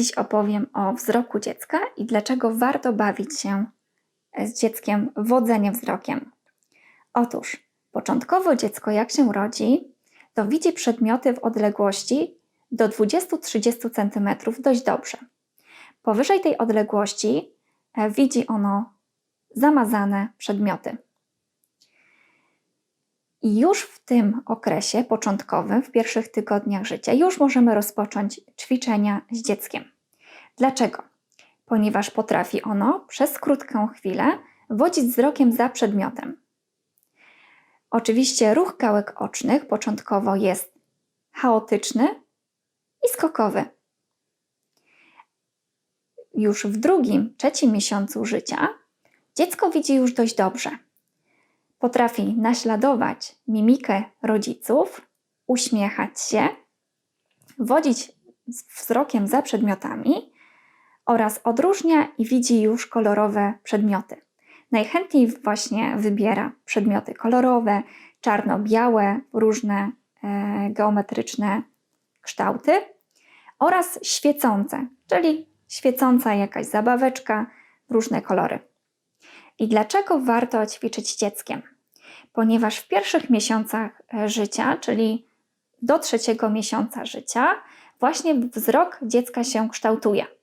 Dziś opowiem o wzroku dziecka i dlaczego warto bawić się z dzieckiem wodzenie wzrokiem. Otóż, początkowo dziecko, jak się rodzi, to widzi przedmioty w odległości do 20-30 cm dość dobrze. Powyżej tej odległości e, widzi ono zamazane przedmioty. I już w tym okresie początkowym, w pierwszych tygodniach życia, już możemy rozpocząć ćwiczenia z dzieckiem. Dlaczego? Ponieważ potrafi ono przez krótką chwilę wodzić wzrokiem za przedmiotem. Oczywiście ruch gałek ocznych początkowo jest chaotyczny i skokowy. Już w drugim, trzecim miesiącu życia dziecko widzi już dość dobrze potrafi naśladować mimikę rodziców, uśmiechać się, wodzić wzrokiem za przedmiotami oraz odróżnia i widzi już kolorowe przedmioty. Najchętniej właśnie wybiera przedmioty kolorowe, czarno-białe, różne e, geometryczne kształty oraz świecące, czyli świecąca jakaś zabaweczka, różne kolory. I dlaczego warto ćwiczyć dzieckiem? Ponieważ w pierwszych miesiącach e, życia, czyli do trzeciego miesiąca życia, właśnie wzrok dziecka się kształtuje.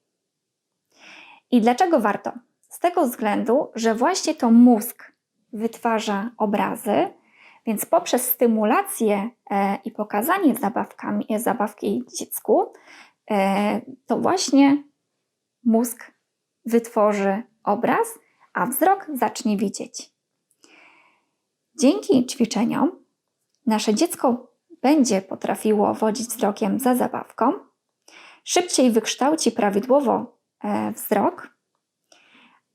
I dlaczego warto? Z tego względu, że właśnie to mózg wytwarza obrazy, więc poprzez stymulację e, i pokazanie zabawkami, e, zabawki dziecku, to właśnie mózg wytworzy obraz a wzrok zacznie widzieć. Dzięki ćwiczeniom nasze dziecko będzie potrafiło wodzić wzrokiem za zabawką, szybciej wykształci prawidłowo e, wzrok,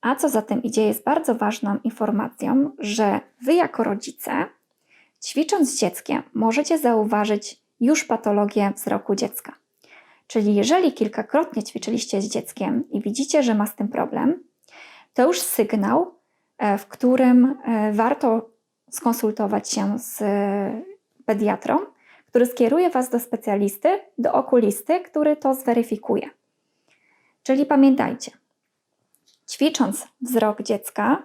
a co za tym idzie, jest bardzo ważną informacją, że Wy jako rodzice, ćwicząc z dzieckiem, możecie zauważyć już patologię wzroku dziecka. Czyli jeżeli kilkakrotnie ćwiczyliście z dzieckiem i widzicie, że ma z tym problem, to już sygnał, e, w którym e, warto skonsultować się z e, pediatrą, który skieruje Was do specjalisty, do okulisty, który to zweryfikuje. Czyli pamiętajcie, ćwicząc wzrok dziecka,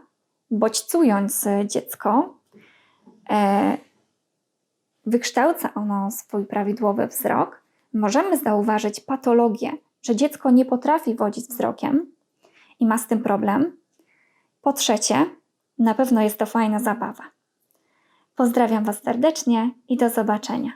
bodźcując dziecko, wykształca ono swój prawidłowy wzrok, możemy zauważyć patologię, że dziecko nie potrafi wodzić wzrokiem, i ma z tym problem. Po trzecie, na pewno jest to fajna zabawa. Pozdrawiam Was serdecznie i do zobaczenia.